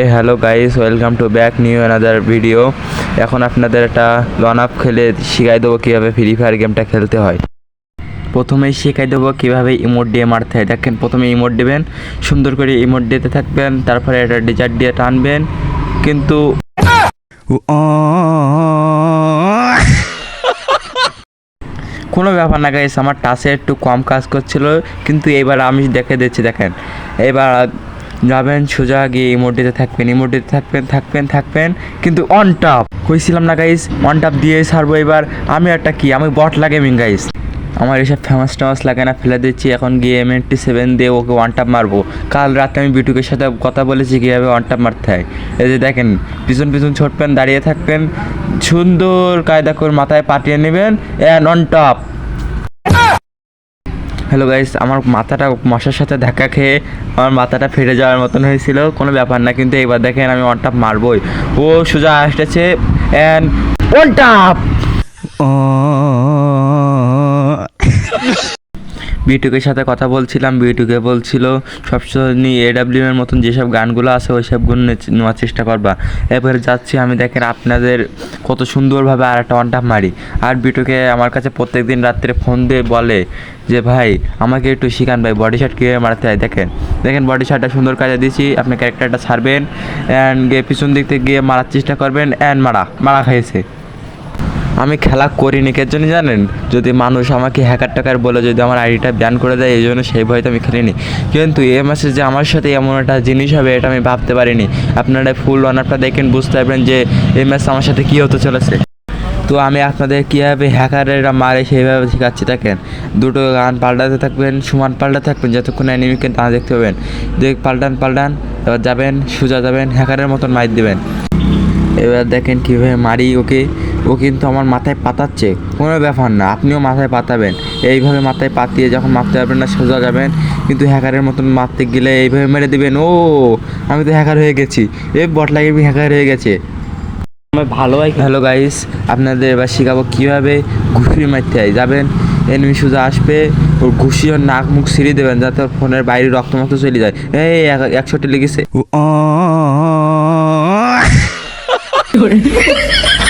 A hello guys welcome to back new another video এখন আপনাদের একটা লন আপ খেলে শিখাই দেবো কীভাবে ফ্রি ফায়ার গেমটা খেলতে হয়। প্রথমেই শিখাই দেবো কীভাবে ইমোট দিয়ে মারতে হয়। দেখেন প্রথমে ইমোট দেবেন সুন্দর করে ইমোট দিতে থাকবেন তারপরে এটা ডিজার্ট দিয়ে টানবেন কিন্তু কোনো ব্যাপার না গাইস আমার টাচে একটু কম কাজ করছিল কিন্তু এবার আমি দেখে দিচ্ছি দেখেন। এবার যাবেন, সোজা গিয়ে ইমোট দিতে থাকবেন ইমোট দিতে থাকবেন থাকবেন থাকবেন, কিন্তু অন টপ কইছিলাম না গাইস অন টপ দিয়ে ছাড়বো এবার। আমি একটা কি? আমি বট লাগে মিং গাইস আমার এসব ফেমাস টেমাস লাগে না, ফেলে দিচ্ছি। এখন গিয়ে এম এইটটি সেভেন দিয়ে ওকে ওয়ান টাপ মারবো। কাল রাতে আমি বিটুকের সাথে কথা বলেছি কীভাবে ওয়ান টাপ মারতে হয়। এই যে দেখেন, পিছন পিছন ছুটবেন, দাঁড়িয়ে থাকবেন, সুন্দর কায়দা করে মাথায় পাঠিয়ে নেবেন and on top hello guys আমার মাথাটা মশার সাথে ধাক্কা খেয়ে আমার মাথাটা ফেটে যাওয়ার মতন হয়েছিল, কোনো ব্যাপার না, কিন্তু এবার দেখেন আমি ওয়ান টাপ মারবই। ও সোজা আসতেছে অ্যান্ড ওয়ান টাপ বিটুকের সাথে কথা বলছিলাম বিটুকে বলছিল সবসময় এডাব্লিউ এর মতন যেসব গানগুলো আছে ওই সবগুলো নেওয়ার চেষ্টা করবা। এবারে যাচ্ছি আমি দেখেন আপনাদের কত সুন্দরভাবে আর একটা ওয়ানটাপ মারি। আর বিটুকে আমার কাছে প্রত্যেকদিন রাত্রে ফোন দিয়ে বলে যে, ভাই, আমাকে একটু শিখান ভাই বডি শট কীভাবে মারতে হয়? দেখেন দেখেন বডি শটটা সুন্দর কাজে দিয়েছি, আপনি ক্যারেক্টারটা ছাড়বেন অ্যান্ড গিয়ে পিছন দিক থেকে গিয়ে মারার চেষ্টা করবেন অ্যান্ড মারা মারা খাইছে। আমি খেলা করিনি, কে জন্য জানেন? যদি মানুষ আমাকে হ্যাকার টাকার বলে যদি আমার আইডিটা ব্যান করে দেয় এই জন্য সেই ভয়তে আমি খেলিনি। কিন্তু এ মাসে যে আমার সাথে এমন একটা জিনিস হবে, এটা আমি ভাবতে পারিনি। আপনারা ফুল অনারটা দেখেন, বুঝতে পারবেন যে এই ম্যাচ আমার সাথে কী হতে চলেছে। তো আমি আপনাদের কীভাবে হ্যাকারেরা মারে সেইভাবে শেখাচ্ছি, দেখেন। দুটো গান পাল্টাতে থাকবেন, সমান পাল্টাতে থাকবেন, যতক্ষণ অ্যানিমিকে না দেখতে পাবেন। দেখ, পাল্টান পাল্টান, এবার যাবেন, সোজা যাবেন হ্যাকারের মতন মাইর দেবেন। এবার দেখেন কীভাবে মারি ওকে। ও কিন্তু আমার মাথায় পাতাচ্ছে। কোনো ব্যাপার না আপনিও মাথায় পাতাবেন। এইভাবে মাথায় পাতিয়ে যখন মারতে পারবেন না সোজা যাবেন। কিন্তু হ্যাকারের মতন মারতে গেলে এইভাবে মেরে দিবেন। ও আমি তো হ্যাকার হয়ে গেছি। এ বট লাগে হ্যাকার হয়ে গেছে। আমার ভালো হয় হ্যালো গাইস আপনাদের এবার শেখাবো কীভাবে ঘুষি মারতে হয়। যাবেন এনিমি সোজা আসবে ওর ঘুষি ওর নাক মুখ ছিঁড়ে দেবেন যাতে ওর ফোনের বাইরে রক্ত মক্ত চলে যায়। এই এক- একশোটি লেগেছে।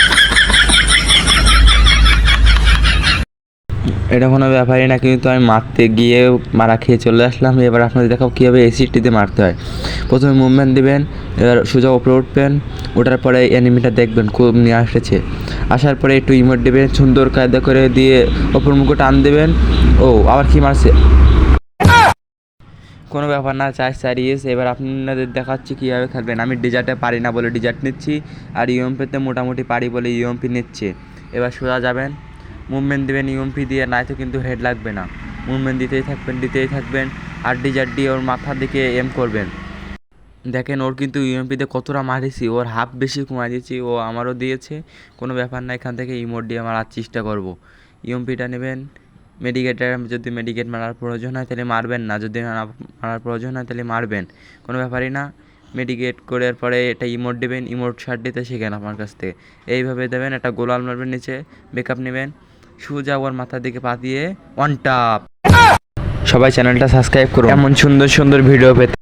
এটা কোনো ব্যাপারই না, কিন্তু আমি মারতে গিয়ে মারা খেয়ে চলে আসলাম। এবার আপনাদের দেখাবো কীভাবে এসিটিতে মারতে হয়। প্রথমে মুভমেন্ট দিবেন, এবার সোজা ওপরে উঠবেন, ওঠার পরে এনিমিটা দেখবেন, খুব নিয়ে আসতেছে আসার পরে একটু ইমোট দেবেন, সুন্দর কায়দা করে দিয়ে ওপর মুখে টান দেবেন। ও, আবার কি মারছে? কোনো ব্যাপার না চার চার ইয়েস এবার আপনাদের দেখাচ্ছি কীভাবে খেলবেন। আমি ডিজার্টে পারি না বলে ডিজার্ট নিচ্ছি, আর ইউএমপিতে মোটামুটি পারি বলে ইউএমপি নিচ্ছে। এবার সোজা যাবেন। মুভমেন্ট দেবেন ইউএমপি দিয়ে নয়তো কিন্তু হেড লাগবে না। মুভমেন্ট দিতেই থাকবেন দিতেই থাকবেন আর ডিজার্ট দিয়ে ওর মাথার দিকে এম করবেন। দেখেন, ওর কিন্তু ইউএমপিতে কতটা মারিছি, ওর হাফ বেশি কমাই দিয়েছি, ও আমারও দিয়েছে। কোনো ব্যাপার না, এখান থেকে ইমোট দিয়ে মারার চেষ্টা করব। ইউএমপিটা নেবেন মেডিকেটার যদি মেডিকেট মারার প্রয়োজন হয়, তাহলে মারবেন না। যদি মারার প্রয়োজন হয়, তাহলে মারবেন। কোনো ব্যাপারই না মেডিকেট করার পরে এটা ইমোট দেবেন ইমোট শার্ট দিতে শেখেন আমার কাছ থেকে। এইভাবে দেবেন, একটা গোলাল মারবেন নিচে বেকআপ নেবেন। সোজা ওর মাথার দিকে পা দিয়ে ওয়ান টপ সবাই চ্যানেলটা সাবস্ক্রাইব করুন। এমন সুন্দর সুন্দর ভিডিও পেতে